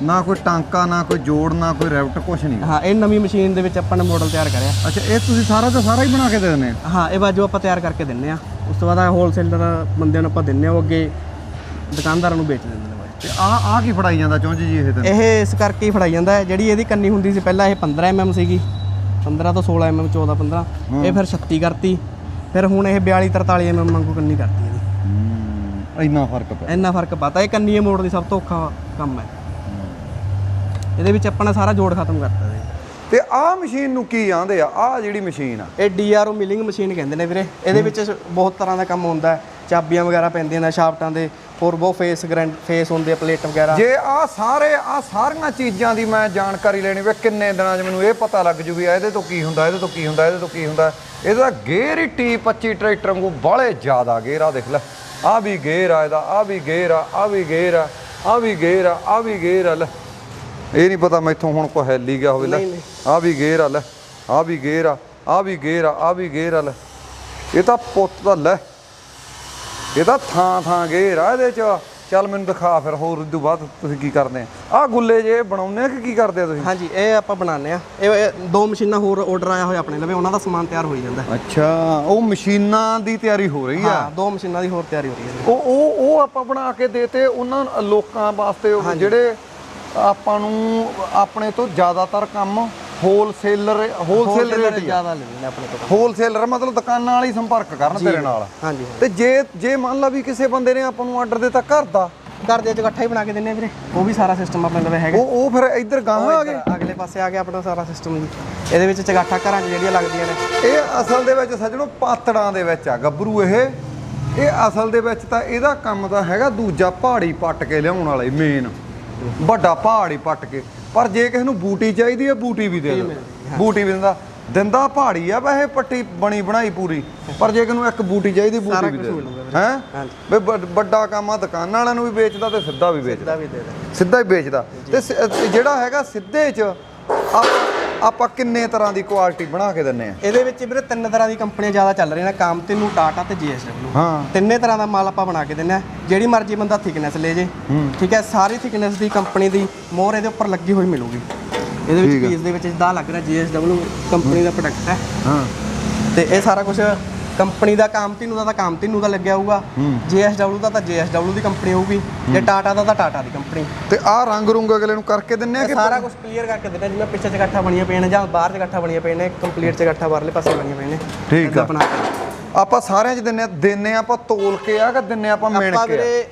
ਨਾ ਕੋਈ ਟਾਂਕਾ ਨਾ ਕੋਈ ਜੋੜ ਨਾ ਕੋਈ ਰੈਵਟ ਕੁਛ ਨਹੀਂ। ਹਾਂ ਇਹ ਨਵੀਂ ਮਸ਼ੀਨ ਦੇ ਵਿੱਚ ਆਪਾਂ ਨੇ ਮਾਡਲ ਤਿਆਰ ਕਰਿਆ। ਅੱਛਾ ਇਹ ਤੁਸੀਂ ਸਾਰਾ ਦਾ ਸਾਰਾ ਹੀ ਬਣਾ ਕੇ ਦੇ ਦਿੰਦੇ ਆ ਹਾਂ ਇਹ ਬਾਜੂ ਆਪਾਂ ਤਿਆਰ ਕਰਕੇ ਦਿੰਨੇ ਆ ਉਸ ਤੋਂ ਬਾਅਦ ਹੋਲਸੇਲਰ ਬੰਦਿਆਂ ਨੂੰ ਆਪਾਂ ਦਿੰਨੇ ਆ ਉਹ ਅੱਗੇ ਦੁਕਾਨਦਾਰਾਂ ਨੂੰ ਵੇਚ ਦਿੰਦੇ ਨੇ ਤੇ ਆ ਆ ਕੀ ਫੜਾਈ ਜਾਂਦਾ ਚੁੰਝ ਜੀ ਇਹ ਤਾਂ ਇਹ ਇਸ ਕਰਕੇ ਹੀ ਫੜਾਈ ਜਾਂਦਾ। ਹੈ ਜਿਹੜੀ ਇਹਦੀ ਕੰਨੀ ਹੁੰਦੀ ਸੀ ਪਹਿਲਾਂ ਇਹ 15 mm ਸੀਗੀ। 15 ਤੋਂ 16 mm 14 15 ਇਹ ਫਿਰ 36 ਕਰਤੀ। ਫਿਰ ਹੁਣ ਇਹ 42 43 mm ਵਾਂਗੂ ਕੰਨੀ ਕਰਤੀ ਇਹਦੀ। ਇੰਨਾ ਫ਼ਰਕ ਪਿਆ। ਇੰਨਾ ਫ਼ਰਕ ਪਤਾ। ਇਹ ਕੰਨੀਏ ਮੋੜ ਦੀ ਸਭ ਤੋਂ ਔਖਾ ਕੰਮ ਹੈ। ਇਹਦੇ ਵਿੱਚ ਆਪਾਂ ਨੇ ਸਾਰਾ ਜੋੜ ਖਤਮ ਕਰਤਾ ਜੀ। ਤੇ ਆਹ ਮਸ਼ੀਨ ਨੂੰ ਕੀ ਆਂਦੇ ਆ? ਆਹ ਜਿਹੜੀ ਮਸ਼ੀਨ ਆ। ਇਹ ਡੀਆਰਓ ਮਿਲਿੰਗ ਮਸ਼ੀਨ ਕਹਿੰਦੇ ਨੇ ਵੀਰੇ। ਇਹਦੇ ਵਿੱਚ ਬਹੁਤ ਤਰ੍ਹਾਂ ਦਾ ਕੰਮ ਹੁੰਦਾ ਚਾਬੀਆਂ ਵਗੈਰਾ ਪੈਂਦੀਆਂ ਨੇ ਸ਼ਾਫਟਾਂ ਦੇ ਫੋਰਬੋ ਫੇਸ ਗ੍ਰੈਂਡ ਫੇਸ ਹੁੰਦੇ ਆ ਪਲੇਟ ਵਗੈਰਾ। ਜੇ ਆ ਸਾਰੇ ਆ ਸਾਰੀਆਂ ਚੀਜ਼ਾਂ ਦੀ ਮੈਂ ਜਾਣਕਾਰੀ ਲੈਣੀ ਵੇ ਕਿੰਨੇ ਦਿਨਾਂ 'ਚ ਮੈਨੂੰ ਇਹ ਪਤਾ ਲੱਗ ਜੂ ਵੀ ਇਹਦੇ ਤੋਂ ਕੀ ਹੁੰਦਾ ਇਹਦੇ ਤੋਂ ਕੀ ਹੁੰਦਾ ਇਹਦੇ ਤੋਂ ਕੀ ਹੁੰਦਾ। ਇਹਦਾ ਗੇਅਰ ਹੀ ਟੀ 25 ਟਰੈਕਟਰ ਵਾਂਗੂ ਬਾਹਲੇ ਜ਼ਿਆਦਾ ਗੇਅਰ ਆ ਦੇਖ ਲੈ। ਆ ਵੀ ਗੇਅਰ ਆ ਇਹਦਾ ਆ ਵੀ ਗੇਅਰ ਆ ਆ ਵੀ ਗੇਅਰ ਆ ਆ ਵੀ ਗੇਅਰ ਆ ਆ ਵੀ ਗੇਅਰ ਆ ਲੈ। ਇਹ ਨਹੀਂ ਪਤਾ ਮੈਥੋਂ ਹੁਣ ਕੋ ਹੈਲੀ ਗਿਆ ਹੋਵੇ ਲੈ। ਆ ਵੀ ਗੇਅਰ ਆ ਲੈ। ਆ ਵੀ ਗੇਅਰ ਆ ਆ ਵੀ ਗੇਅਰ ਆ ਆ ਵੀ ਗੇਅਰ ਆ ਲੈ। ਇਹ ਤਾਂ ਪੁੱਤ ਦਾ ਲੈ। ਇਹ ਤਾਂ ਥਾਂ ਥਾਂ ਗੇਰ ਆ ਇਹਦੇ ਚ। ਚੱਲ ਮੈਨੂੰ ਦਿਖਾ ਫਿਰ ਹੋਰ ਇਦੋਂ ਬਾਅਦ ਤੁਸੀਂ ਕੀ ਕਰਦੇ ਆ। ਆ ਗੁੱਲੇ ਜੇ ਬਣਾਉਂਦੇ ਆ ਕਿ ਕੀ ਕਰਦੇ ਆ ਤੁਸੀਂ? ਹਾਂਜੀ ਇਹ ਆਪਾਂ ਬਣਾਉਂਦੇ ਆ। ਇਹ ਦੋ ਮਸ਼ੀਨਾਂ ਹੋਰ ਆਰਡਰ ਆਇਆ ਹੋਇਆ ਆਪਣੇ ਲਵੇ ਉਹਨਾਂ ਦਾ ਸਮਾਨ ਤਿਆਰ ਹੋਈ ਜਾਂਦਾ। ਅੱਛਾ ਉਹ ਮਸ਼ੀਨਾਂ ਦੀ ਤਿਆਰੀ ਹੋ ਰਹੀ ਆ? ਹਾਂ ਦੋ ਮਸ਼ੀਨਾਂ ਦੀ ਹੋਰ ਤਿਆਰੀ ਹੋ ਰਹੀ ਹੈ ਉਹ ਉਹ ਉਹ ਆਪਾਂ ਬਣਾ ਕੇ ਦੇਤੇ ਉਹਨਾਂ ਲੋਕਾਂ ਵਾਸਤੇ ਜਿਹੜੇ ਆਪਾਂ ਨੂੰ ਆਪਣੇ ਤੋਂ ਜ਼ਿਆਦਾਤਰ ਕੰਮ ਹੋਲਸੇਲਰ ਹੋਲਸੇਲ ਰੇਟ ਜ਼ਿਆਦਾ ਲੈਂਦੇ ਆਪਣੇ ਤੋਂ ਹੋਲਸੇਲਰ ਮਤਲਬ ਦੁਕਾਨਾਂ ਵਾਲੀ ਸੰਪਰਕ ਕਰਨ ਤੇਰੇ ਨਾਲ। ਹਾਂਜੀ ਤੇ ਜੇ ਜੇ ਮੰਨ ਲਾ ਵੀ ਕਿਸੇ ਬੰਦੇ ਨੇ ਆਪਾਂ ਨੂੰ ਆਰਡਰ ਦਿੱਤਾ ਘਰ ਦਾ। ਘਰ ਦੇ ਚ ਇਕੱਠਾ ਹੀ ਬਣਾ ਕੇ ਦਿੰਨੇ ਵੀਰੇ। ਉਹ ਵੀ ਸਾਰਾ ਸਿਸਟਮ ਆਪਣੇ ਲਵੇ ਹੈਗਾ। ਉਹ ਉਹ ਫਿਰ ਇੱਧਰ ਗਾਹਾਂ ਆ ਗਏ। ਅਗਲੇ ਪਾਸੇ ਆ ਗਿਆ ਆਪਣਾ ਸਾਰਾ ਸਿਸਟਮ ਜੀ। ਇਹਦੇ ਵਿੱਚ ਚਗਾਠਾ ਘਰਾਂ 'ਚ ਜਿਹੜੀਆਂ ਲੱਗਦੀਆਂ ਨੇ। ਇਹ ਅਸਲ ਦੇ ਵਿੱਚ ਸੱਜਣੋ ਪਾਤੜਾਂ ਦੇ ਵਿੱਚ ਆ ਗੱਭਰੂ ਇਹ। ਇਹ ਅਸਲ ਦੇ ਵਿੱਚ ਤਾਂ ਇਹਦਾ ਕੰਮ ਤਾਂ ਹੈਗਾ ਦੂਜਾ ਪਹਾੜੀ ਪੱਟ ਕੇ ਲਿਆਉਣ ਵਾਲਾ ਮੇਨ ਵੱਡਾ ਪਹਾੜੀ ਪੱਟ ਕੇ। ਪਰ ਜੇ ਕਿਸੇ ਨੂੰ ਬੂਟੀ ਚਾਹੀਦੀ ਹੈ ਬੂਟੀ ਵੀ ਦੇ ਦਿੰਦਾ। ਬੂਟੀ ਵੀ ਦਿੰਦਾ। ਦਿੰਦਾ ਪਹਾੜੀ ਆ ਵੈਸੇ ਪੱਟੀ ਬਣੀ ਬਣਾਈ ਪੂਰੀ। ਪਰ ਜੇ ਕਿਸੇ ਨੂੰ ਇੱਕ ਬੂਟੀ ਚਾਹੀਦੀ ਬੂਟੀ ਵੀ ਦੇ ਹੈ। ਵੀ ਵੱਡ- ਕੰਮ ਆ ਦੁਕਾਨਾਂ ਵਾਲਿਆਂ ਨੂੰ ਵੀ ਵੇਚਦਾ ਤੇ ਸਿੱਧਾ ਵੀ ਵੇਚਦਾ। ਸਿੱਧਾ ਹੀ ਵੇਚਦਾ। ਤੇ ਜਿਹੜਾ ਹੈਗਾ ਸਿੱਧੇ 'ਚ ਆ- ਆਪਾਂ ਕਿੰਨੇ ਤਰ੍ਹਾਂ ਦੀ ਕੁਆਲਿਟੀ ਬਣਾ ਕੇ ਦਿੰਨੇ ਆ? ਇਹਦੇ ਵਿੱਚ ਵੀਰੇ ਤਿੰਨ ਤਰ੍ਹਾਂ ਦੀ ਕੰਪਨੀਆਂ ਜ਼ਿਆਦਾ ਚੱਲ ਰਹੀਆਂ ਨੇ ਕਾਮਤਿਨੂ ਟਾਟਾ ਤੇ ਜੀਐਸਡਬਲਯੂ। ਹਾਂ। ਤਿੰਨੇ ਤਰ੍ਹਾਂ ਦਾ ਮਾਲ ਆਪਾਂ ਬਣਾ ਕੇ ਦਿੰਨੇ ਆ। ਜਿਹੜੀ ਮਰਜ਼ੀ ਬੰਦਾ ਥਿਕਨੈਸ ਲੈ ਜੇ ਠੀਕ ਹੈ? ਸਾਰੀ ਥਿਕਨੈਸ ਦੀ ਕੰਪਨੀ ਦੀ ਮੋਹਰ ਇਹਦੇ ਉੱਪਰ ਲੱਗੀ ਹੋਈ ਮਿਲੂਗੀ। ਇਹਦੇ ਵਿੱਚ। ਪੀਸ ਦੇ ਵਿੱਚ ਜਿੱਦਾਂ ਲੱਗ ਰਿਹਾ ਜੀਐਸਡਬਲਯੂ ਕੰਪਨੀ ਦਾ ਪ੍ਰੋਡਕਟ ਹੈ। ਹਾਂ। ਤੇ ਇਹ ਸਾਰਾ ਕੁਝ ਕੰਪਨੀ ਦਾ ਕਾਮਤਿਨੂ ਦਾ ਤਾਂ ਕਾਮਤਿਨੂ ਦਾ ਲੱਗਿਆ ਹੋਊਗਾ। ਜੀਐਸਡਬਲਯੂ ਦਾ ਤਾਂ ਜੀਐਸਡਬਲਯੂ ਦੀ ਕੰਪਨੀ ਹੋਊਗੀ। ਤੇ ਟਾਟਾ ਦਾ ਤਾਂ ਟਾਟਾ ਦੀ ਕੰਪਨੀ। ਤੇ ਆਹ ਰੰਗ ਰੁੰਗ ਅਗਲੇ ਨੂੰ ਕਰਕੇ ਦਿੰਨੇ ਆ ਕਿ ਸਾਰਾ ਕੁਝ ਕਲੀਅਰ ਕਰਕੇ ਦਿੰਦਾ ਜਿਵੇਂ ਪਿੱਛੇ ਚ ਇਕੱਠਾ ਬਣੀਆਂ ਪਈਆਂ ਨੇ ਜਾਂ ਬਾਹਰ ਚ ਇਕੱਠਾ ਬਣੀਆਂ ਪਈਆਂ ਨੇ ਕੰਪਲੀਟ ਚ ਇਕੱਠਾ ਬਾਹਰਲੇ ਪਾਸੇ ਬਣੀਆਂ ਪਈਆਂ ਨੇ। ਠੀਕ ਆ। ਆਪਾਂ ਸਾਰਿਆਂ 'ਚ ਦਿੰਨੇ ਆ ਦਿੰਨੇ ਆ ਆਪਾਂ ਤੋਲ ਕੇ ਆ ਕਿ ਦਿੰਨੇ ਆਪਾਂ ਮਿਣ ਕੇ ਆ?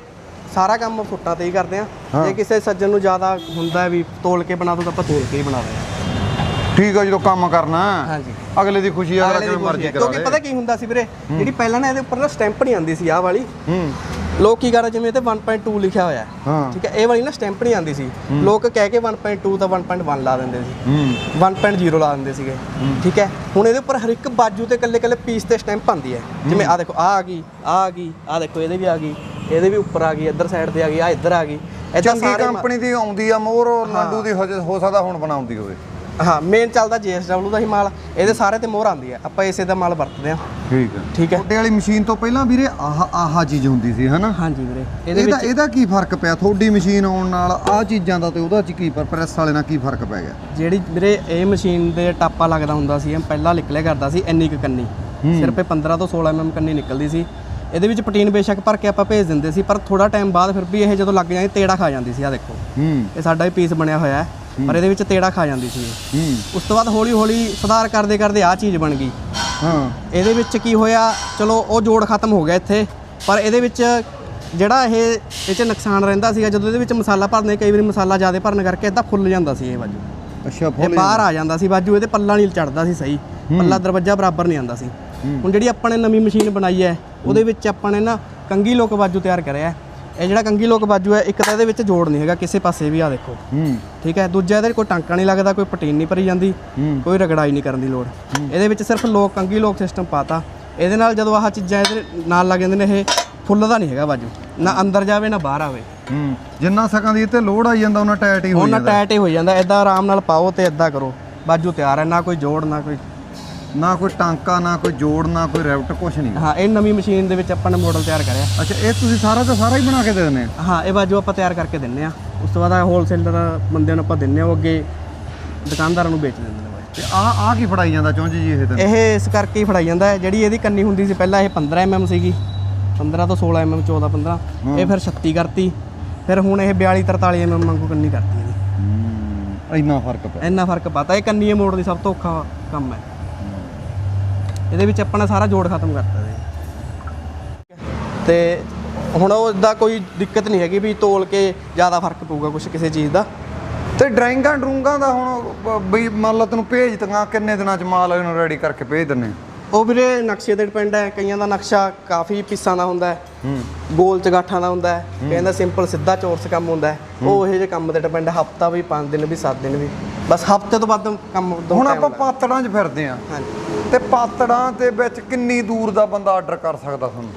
ਸਾਰਾ ਕੰਮ ਫੁੱਟਾਂ ਤੇ ਹੀ ਕਰਦੇ ਆ। ਜੇ ਕਿਸੇ ਸੱਜਣ ਨੂੰ ਜ਼ਿਆਦਾ ਹੁੰਦਾ ਵੀ ਤੋਲ ਕੇ ਬਣਾ ਦੋ ਤਾਂ ਆਪਾਂ ਤੋਲ ਕੇ ਹੀ ਬਣਾ ਦਿੰਦੇ ਠੀਕ ਆ ਜਦੋਂ ਕੰਮ ਕਰਨਾ। ਹਾਂਜੀ। ਅਗਲੇ ਦੀ ਖੁਸ਼ੀ ਆ ਅਗਲੇ ਦੀ ਮਰਜ਼ੀ। ਕਰਾ ਕਿਉਂਕਿ ਪਤਾ ਕੀ ਹੁੰਦਾ ਸੀ ਵੀਰੇ? ਜਿਹੜੀ ਪਹਿਲਾਂ ਨਾ ਇਹਦੇ ਉੱਪਰ ਨਾ ਸਟੈਂਪ ਨਹੀਂ ਆਉਂਦੀ ਸੀ ਆਹ ਵਾਲੀ। ਹੂੰ। ਲੋਕ ਕੀ ਕਰਦੇ ਜਿਵੇਂ ਤੇ 1.2 ਲਿਖਿਆ ਹੋਇਆ। ਹੈ। ਠੀਕ ਹੈ ਇਹ ਵਾਲੀ ਨਾ ਸਟੈਂਪ ਨਹੀਂ ਆਉਂਦੀ ਸੀ। ਲੋਕ ਕਹਿ ਕੇ 1.2 ਤਾਂ 1.1 ਲਾ ਦਿੰਦੇ ਸੀ। ਹੂੰ। 1.0 ਲਾ ਦਿੰਦੇ ਸੀਗੇ। ਠੀਕ ਹੈ? ਹੁਣ ਇਹਦੇ ਉੱਪਰ ਹਰ ਇੱਕ ਬਾਜੂ ਤੇ ਕੱਲੇ ਕੱਲੇ ਪੀਸ ਤੇ ਸਟੈਂਪ ਆਉਂਦੀ ਹੈ। ਜਿਵੇਂ ਆ ਦੇਖੋ ਆ ਆ ਗਈ ਆ ਆ ਗਈ ਆ ਦੇਖੋ ਇਹਦੇ ਵੀ ਆ ਗਈ ਇਹਦੇ ਵੀ ਉੱਪਰ ਆ ਗਈ ਇੱਧਰ ਸਾਈਡ ਤੇ ਆ ਗਈ ਆ ਇੱਧਰ ਆ ਗਈ। ਚੰਗੀ ਕੰਪਨੀ ਦੀ ਆਉਂਦੀ ਆ ਮੋਰ ਲਾਂਡੂ ਦੀ ਹੋ ਸਕਦਾ ਹੁਣ ਬਣਾਉਂਦੀ ਹੋਵੇ। ਹਾਂ ਮੇਨ ਚੱਲਦਾ JSW ਦਾ ਹੀ ਮਾਲ ਇਹਦੇ ਸਾਰੇ ਤੇ ਮੋਹਰ ਆਉਂਦੀ ਹੈ। ਆਪਾਂ ਇਸੇ ਦਾ ਮਾਲ ਵਰਤਦੇ ਹਾਂ। ਠੀਕ ਆ ਠੀਕ ਹੈ। ਤੁਹਾਡੇ ਵਾਲੀ ਮਸ਼ੀਨ ਤੋਂ ਪਹਿਲਾਂ ਵੀਰੇ ਆਹ ਆਹ ਚੀਜ਼ ਹੁੰਦੀ ਸੀ ਹਨਾ? ਹਾਂਜੀ ਵੀਰੇ। ਇਹਦੇ ਇਹਦਾ ਵਿੱਚ ਇਹਦਾ ਕੀ ਫ਼ਰਕ ਪਿਆ? ਤੁਹਾਡੀ ਮਸ਼ੀਨ ਆਉਣ ਨਾਲ ਆਹ ਚੀਜ਼ਾਂ ਦਾ ਤੇ ਉਹਦਾ ਚ ਕੀ ਪਰ ਪ੍ਰੈਸ ਵਾਲੇ ਨਾਲ ਕੀ ਫ਼ਰਕ ਪੈ ਗਿਆ? ਜਿਹੜੀ ਵੀਰੇ ਇਹ ਮਸ਼ੀਨ ਦੇ ਟਾਪਾ ਲੱਗਦਾ ਹੁੰਦਾ ਸੀ ਇਹ ਪਹਿਲਾਂ ਨਿਕਲਿਆ ਕਰਦਾ ਸੀ ਇੰਨੀ ਕੁ ਕੰਨੀ। ਸਿਰਫ ਇਹ 15 ਤੋਂ 16 mm ਕੰਨੀ ਨਿਕਲਦੀ ਸੀ। ਇਹਦੇ ਵਿੱਚ ਪਟੀਨ ਬੇਸ਼ੱਕ ਭਰ ਕੇ ਆਪਾਂ ਭੇਜ ਦਿੰਦੇ ਸੀ ਪਰ ਥੋੜਾ ਟਾਈਮ ਬਾਅਦ ਫਿਰ ਵੀ ਇਹ ਜਦੋਂ ਲੱਗ ਜਾਂਦੀ ਤੇੜਾ ਖਾ ਜਾਂਦੀ ਸੀ ਆ ਦੇਖੋ। ਹੂੰ। ਇਹ ਸਾਡਾ ਹੀ ਪੀਸ ਬਣਿਆ ਹੋਇਆ ਹੈ। ਪਰ ਇਹਦੇ ਵਿੱਚ ਤੇੜਾ ਖਾ ਜਾਂਦੀ ਸੀ ਇਹ। ਉਸ ਤੋਂ ਬਾਅਦ ਹੌਲੀ ਹੌਲੀ ਸੁਧਾਰ ਕਰਦੇ ਕਰਦੇ ਆ ਚੀਜ਼ ਬਣ ਗਈ। ਹਾਂ। ਇਹਦੇ ਵਿੱਚ ਕੀ ਹੋਇਆ ਚਲੋ ਉਹ ਜੋੜ ਖਤਮ ਹੋ ਗਿਆ ਇੱਥੇ ਪਰ ਇਹਦੇ ਵਿੱਚ ਜਿਹੜਾ ਇਹ ਇਹ 'ਚ ਨੁਕਸਾਨ ਰਹਿੰਦਾ ਸੀਗਾ ਜਦੋਂ ਇਹਦੇ ਵਿੱਚ ਮਸਾਲਾ ਭਰਨੇ ਕਈ ਵਾਰੀ ਮਸਾਲਾ ਜ਼ਿਆਦਾ ਭਰਨ ਕਰਕੇ ਇਦਾਂ ਫੁੱਲ ਜਾਂਦਾ ਸੀ ਇਹ ਬਾਜੂ। ਅੱਛਾ ਇਹ ਫੁੱਲ ਬਾਹਰ ਆ ਜਾਂਦਾ ਸੀ ਬਾਜੂ ਇਹਦੇ ਪੱਲਾ ਨਹੀਂ ਚੜਦਾ ਸੀ ਸਹੀ। ਪੱਲਾ ਦਰਵਾਜ਼ਾ ਬਰਾਬਰ ਨਹੀਂ ਆਉਂਦਾ ਸੀ। ਹੁਣ ਜਿਹੜੀ ਆਪਾਂ ਨੇ ਨਵੀਂ ਮਸ਼ੀਨ ਬਣਾਈ ਹੈ ਉਹਦੇ ਵਿੱਚ ਆਪਾਂ ਨੇ ਨਾ ਕੰਗੀ ਲੋਕ ਬਾਜੂ ਤਿਆਰ ਕਰਿਆ। ਹੈ। ਇਹ ਜਿਹੜਾ ਕੰਗੀ ਲੋਕ ਬਾਜੂ ਹੈ ਇੱਕ ਤਾਂ ਇਹਦੇ ਵਿੱਚ ਜੋੜ ਨਹੀਂ ਹੈਗਾ ਕਿਸੇ ਪਾਸੇ ਵੀ ਆ ਦੇਖੋ। ਹੂੰ। ਠੀਕ ਹੈ ਦੂਜਾ ਇਹਦੇ ਕੋਈ ਟਾਂਕਾ ਨਹੀਂ ਲੱਗਦਾ ਕੋਈ ਪਟੀਨ ਨਹੀਂ ਭਰੀ ਜਾਂਦੀ। ਕੋਈ ਰਗੜਾਈ ਨਹੀਂ ਕਰਨ ਦੀ ਲੋੜ। ਇਹਦੇ ਵਿੱਚ ਸਿਰਫ ਲੋਕ ਕੰਗੀ ਲੋਕ ਸਿਸਟਮ ਪਾਤਾ। ਇਹਦੇ ਨਾਲ ਜਦੋਂ ਆਹ ਚੀਜ਼ਾਂ ਇਹਦੇ ਨਾਲ ਲੱਗ ਜਾਂਦੇ ਨੇ ਇਹ ਫੁੱਲਦਾ ਨਹੀਂ ਹੈਗਾ ਬਾਜੂ। ਨਾ ਅੰਦਰ ਜਾਵੇ ਨਾ ਬਾਹਰ ਆਵੇ। ਹੂੰ। ਜਿੰਨਾ ਸਕਾਂ ਦੀ ਤੇ ਲੋਡ ਆਈ ਜਾਂਦਾ ਉਹਨਾਂ ਟਾਇਟ ਹੀ ਹੋ ਉਹਨਾਂ ਜਾਂਦਾ। ਟੈਟ ਹੀ ਹੋ ਜਾਂਦਾ। ਇਦਾਂ ਆਰਾਮ ਨਾਲ ਪਾਓ ਤੇ ਇਦਾਂ ਕਰੋ। ਬਾਜੂ ਤਿਆਰ ਹੈ ਨਾ ਕੋਈ ਜੋੜ ਨਾ ਕੋਈ ਨਾ ਕੋਈ ਟਾਂਕਾ ਨਾ ਕੋਈ ਜੋੜ ਨਾ ਕੋਈ ਰੈਵਟ ਕੁਛ ਨਹੀਂ। ਹਾਂ ਇਹ ਨਵੀਂ ਮਸ਼ੀਨ ਦੇ ਵਿੱਚ ਆਪਾਂ ਨੇ ਮਾਡਲ ਤਿਆਰ ਕਰਿਆ। ਅੱਛਾ ਇਹ ਤੁਸੀਂ ਸਾਰਾ ਦਾ ਸਾਰਾ ਹੀ ਬਣਾ ਕੇ ਦੇ ਦਿੰਦੇ ਆ ਹਾਂ ਇਹ ਬਾਜੂ ਆਪਾਂ ਤਿਆਰ ਕਰਕੇ ਦਿੰਨੇ ਆ ਉਸ ਤੋਂ ਬਾਅਦ ਹੋਲਸੇਲਰ ਬੰਦਿਆਂ ਨੂੰ ਆਪਾਂ ਦਿੰਨੇ ਆ ਉਹ ਅੱਗੇ ਦੁਕਾਨਦਾਰਾਂ ਨੂੰ ਵੇਚ ਦਿੰਦੇ ਨੇ। ਤੇ ਆ ਆ ਕੀ ਫੜਾਈ ਜਾਂਦਾ ਚੁੰਝ ਜੀ ਇਹ ਤਾਂ? ਇਹ ਇਸ ਕਰਕੇ ਹੀ ਫੜਾਈ ਜਾਂਦਾ ਜਿਹੜੀ ਇਹਦੀ ਕੰਨੀ ਹੁੰਦੀ ਸੀ ਪਹਿਲਾਂ ਇਹ 15 mm ਸੀਗੀ। 15 ਤੋਂ 16 mm 14 15 ਇਹ ਫਿਰ 36 ਕਰਤੀ। ਫਿਰ ਹੁਣ ਇਹ 42 43 mm ਵਾਂਗੂ ਕੰਨੀ ਕਰਤੀ ਇਹਦੀ। ਇੰਨਾ ਫ਼ਰਕ ਪਿਆ। ਇੰਨਾ ਫ਼ਰਕ ਪਤਾ। ਇਹ ਕੰਨੀਏ ਮੋੜ ਦੀ ਸਭ ਤੋਂ ਔਖਾ ਕੰਮ ਹੈ। ਇਹਦੇ ਵਿੱਚ ਆਪਾਂ ਨੇ ਸਾਰਾ ਜੋੜ ਖਤਮ ਕਰਤਾ ਜੀ। ਤੇ ਹੁਣ ਉਹ ਇਦਾਂ ਕੋਈ ਦਿੱਕਤ ਨਹੀਂ ਹੈਗੀ ਵੀ ਤੋਲ ਕੇ ਜ਼ਿਆਦਾ ਫ਼ਰਕ ਪਊਗਾ ਕੁਝ ਕਿਸੇ ਚੀਜ਼ ਦਾ। ਤੇ ਡਰਾਇੰਗਾਂ ਡਰੂੰਗਾਂ ਦਾ ਹੁਣ ਬਈ ਮੰਨ ਲਾ ਤੈਨੂੰ ਭੇਜ ਤੰਗਾ ਕਿੰਨੇ ਦਿਨਾਂ ਚ ਮਾਲ ਇਹਨੂੰ ਰੈਡੀ ਕਰਕੇ ਭੇਜ ਦਿੰਨੇ ਉਹ ਵੀਰੇ ਨਕਸ਼ੇ ਤੇ ਡਿਪੈਂਡ ਹੈ ਕਈਆਂ ਦਾ ਨਕਸ਼ਾ ਕਾਫੀ ਪੀਸਾਂ ਦਾ ਹੁੰਦਾ ਹੈ। ਹੂੰ। ਗੋਲ ਚਗਾਠਾਂ ਦਾ ਹੁੰਦਾ ਹੈ। ਕਈਆਂ ਦਾ ਸਿੰਪਲ ਸਿੱਧਾ ਚੌਰਸ ਕੰਮ ਹੁੰਦਾ ਹੈ। ਉਹ ਇਹੋ ਜਿਹੇ ਕੰਮ ਤੇ ਡਿਪੈਂਡ ਹਫਤਾ ਵੀ 5 ਦਿਨ ਵੀ 7 ਦਿਨ ਵੀ। ਬਸ ਹਫ਼ਤੇ ਤੋਂ ਵੱਧ ਕੰਮ ਤੋਂ ਹੁਣ ਆਪਾਂ। ਪਾਤੜਾਂ 'ਚ ਫਿਰਦੇ ਆਂ ਹਾਂਜੀ। ਤੇ ਪਾਤੜਾਂ ਦੇ ਵਿੱਚ ਕਿੰਨੀ ਦੂਰ ਦਾ ਬੰਦਾ ਆਰਡਰ ਕਰ ਸਕਦਾ ਤੁਹਾਨੂੰ?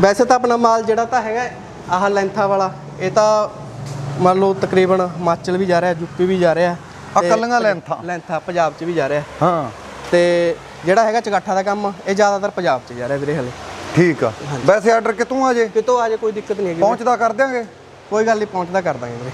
ਵੈਸੇ ਤਾਂ ਆਪਣਾ ਮਾਲ ਜਿਹੜਾ ਤਾਂ ਹੈਗਾ ਆਹ ਲੈਂਥਾ ਵਾਲਾ ਇਹ ਤਾਂ ਮੰਨ ਲਓ ਤਕਰੀਬਨ ਹਿਮਾਚਲ ਵੀ ਜਾ ਰਿਹਾ ਯੂਪੀ ਵੀ ਜਾ ਰਿਹਾ ਤੇ ਕੱਲੀਆਂ ਲੈਂਥਾਂ? ਲੈਂਥਾ ਪੰਜਾਬ 'ਚ ਵੀ ਜਾ ਰਿਹਾ। ਹਾਂ। ਤੇ ਜਿਹੜਾ ਹੈਗਾ ਚਗਾਠਾ ਦਾ ਕੰਮ ਇਹ ਜ਼ਿਆਦਾਤਰ ਪੰਜਾਬ 'ਚ ਜਾ ਰਿਹਾ ਵੀਰੇ ਹਲੇ। ਠੀਕ ਆ। ਵੈਸੇ ਆਰਡਰ ਕਿਤੋਂ ਆ ਜੇ? ਕਿਤੋਂ ਆ ਜੇ ਕੋਈ ਦਿੱਕਤ ਨਹੀਂ ਹੈਗੀ। ਪਹੁੰਚਦਾ ਕਰ ਦਿਆਂਗੇ? ਕੋਈ ਗੱਲ ਨਹੀਂ ਪਹੁੰਚਦਾ ਕਰ ਦਾਂਗੇ ਵੀਰੇ।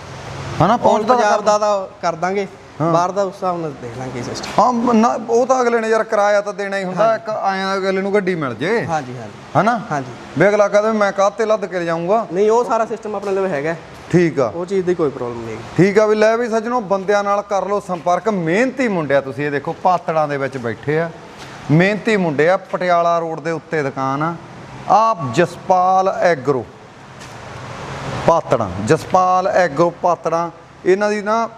ਹਨਾ ਪਹੁੰਚ ਪਹੁੰਚਦਾ ਪੰਜਾਬ ਦਾ ਕਰ ਦਾਂਗੇ। ਬਾਹਰ ਦਾ ਉਸ ਹਿਸਾਬ ਨਾਲ ਦੇਖ ਲਾਂਗੇ ਸਿਸਟਮ ਹਾਂ ਨਾ ਉਹ ਤਾਂ ਅਗਲੇ ਨੇ ਯਾਰ ਕਿਰਾਇਆ ਤਾਂ ਦੇਣਾ ਹੀ ਹੁੰਦਾ ਇੱਕ ਆਇਆ ਅਗਲੇ ਨੂੰ ਗੱਡੀ ਮਿਲ ਜੇ। ਹਾਂਜੀ ਹਾਂਜੀ। ਹਨਾ? ਹਾਂਜੀ। ਵੀ ਅਗਲਾ ਕਹਦੇ ਮੈਂ ਕਾਹ ਤੇ ਲੱਦ ਕੇ ਜਾਊਂਗਾ ਨਹੀਂ ਉਹ ਸਾਰਾ ਸਿਸਟਮ ਆਪਣੇ ਲਈ ਹੈਗਾ। ਠੀਕ ਆ। ਉਹ ਚੀਜ਼ ਦੀ ਕੋਈ ਪ੍ਰੋਬਲਮ ਨਹੀਂ ਠੀਕ ਆ ਵੀ ਲੈ ਵੀ ਸੱਜਣੋ ਬੰਦਿਆਂ ਨਾਲ ਕਰ ਲਓ ਸੰਪਰਕ। ਮਿਹਨਤੀ ਮੁੰਡਿਆ ਤੁਸੀਂ ਇਹ ਦੇਖੋ ਪਾਤੜਾਂ ਦੇ ਵਿੱਚ ਬੈਠੇ ਆ। ਮਿਹਨਤੀ ਮੁੰਡੇ ਆ ਪਟਿਆਲਾ ਰੋਡ ਦੇ ਉੱਤੇ ਦੁਕਾਨ ਆ। ਆਪ ਜਸਪਾਲ ਐਗਰੋ। ਪਾਤੜਾਂ ਜਸਪਾਲ ਐਗਰੋ ਪਾਤੜਾਂ। ਇਹਨਾਂ ਦੀ ਨਾ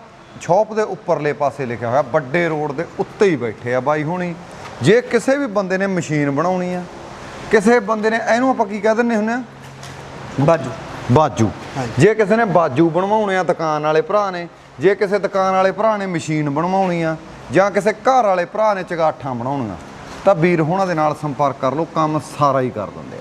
ਸ਼ਾਪ ਦੇ ਉੱਪਰਲੇ ਪਾਸੇ ਲਿਖਿਆ ਹੋਇਆ ਵੱਡੇ ਰੋਡ ਦੇ ਉੱਤੇ ਹੀ ਬੈਠੇ ਆ ਬਾਈ ਹੁਣੀ। ਜੇ ਕਿਸੇ ਵੀ ਬੰਦੇ ਨੇ ਮਸ਼ੀਨ ਬਣਾਉਣੀ ਆ ਕਿਸੇ ਬੰਦੇ ਨੇ ਇਹਨੂੰ ਆਪਾਂ ਕੀ ਕਹਿ ਦਿੰਦੇ ਹੁੰਦੇ ਆ? ਬਾਜੂ। ਬਾਜੂ। ਜੇ ਕਿਸੇ ਨੇ ਬਾਜੂ ਬਣਵਾਉਣੇ ਆ ਦੁਕਾਨ ਵਾਲੇ ਭਰਾ ਨੇ ਜੇ ਕਿਸੇ ਦੁਕਾਨ ਵਾਲੇ ਭਰਾ ਨੇ ਮਸ਼ੀਨ ਬਣਵਾਉਣੀ ਆ ਜਾਂ ਕਿਸੇ ਘਰ ਵਾਲੇ ਭਰਾ ਨੇ ਚਗਾਠਾਂ ਬਣਾਉਣੀਆਂ ਤਾਂ ਵੀਰ ਹੋਣਾ ਦੇ ਨਾਲ ਸੰਪਰਕ ਕਰ ਲਓ ਕੰਮ ਸਾਰਾ ਹੀ ਕਰ ਦਿੰਦੇ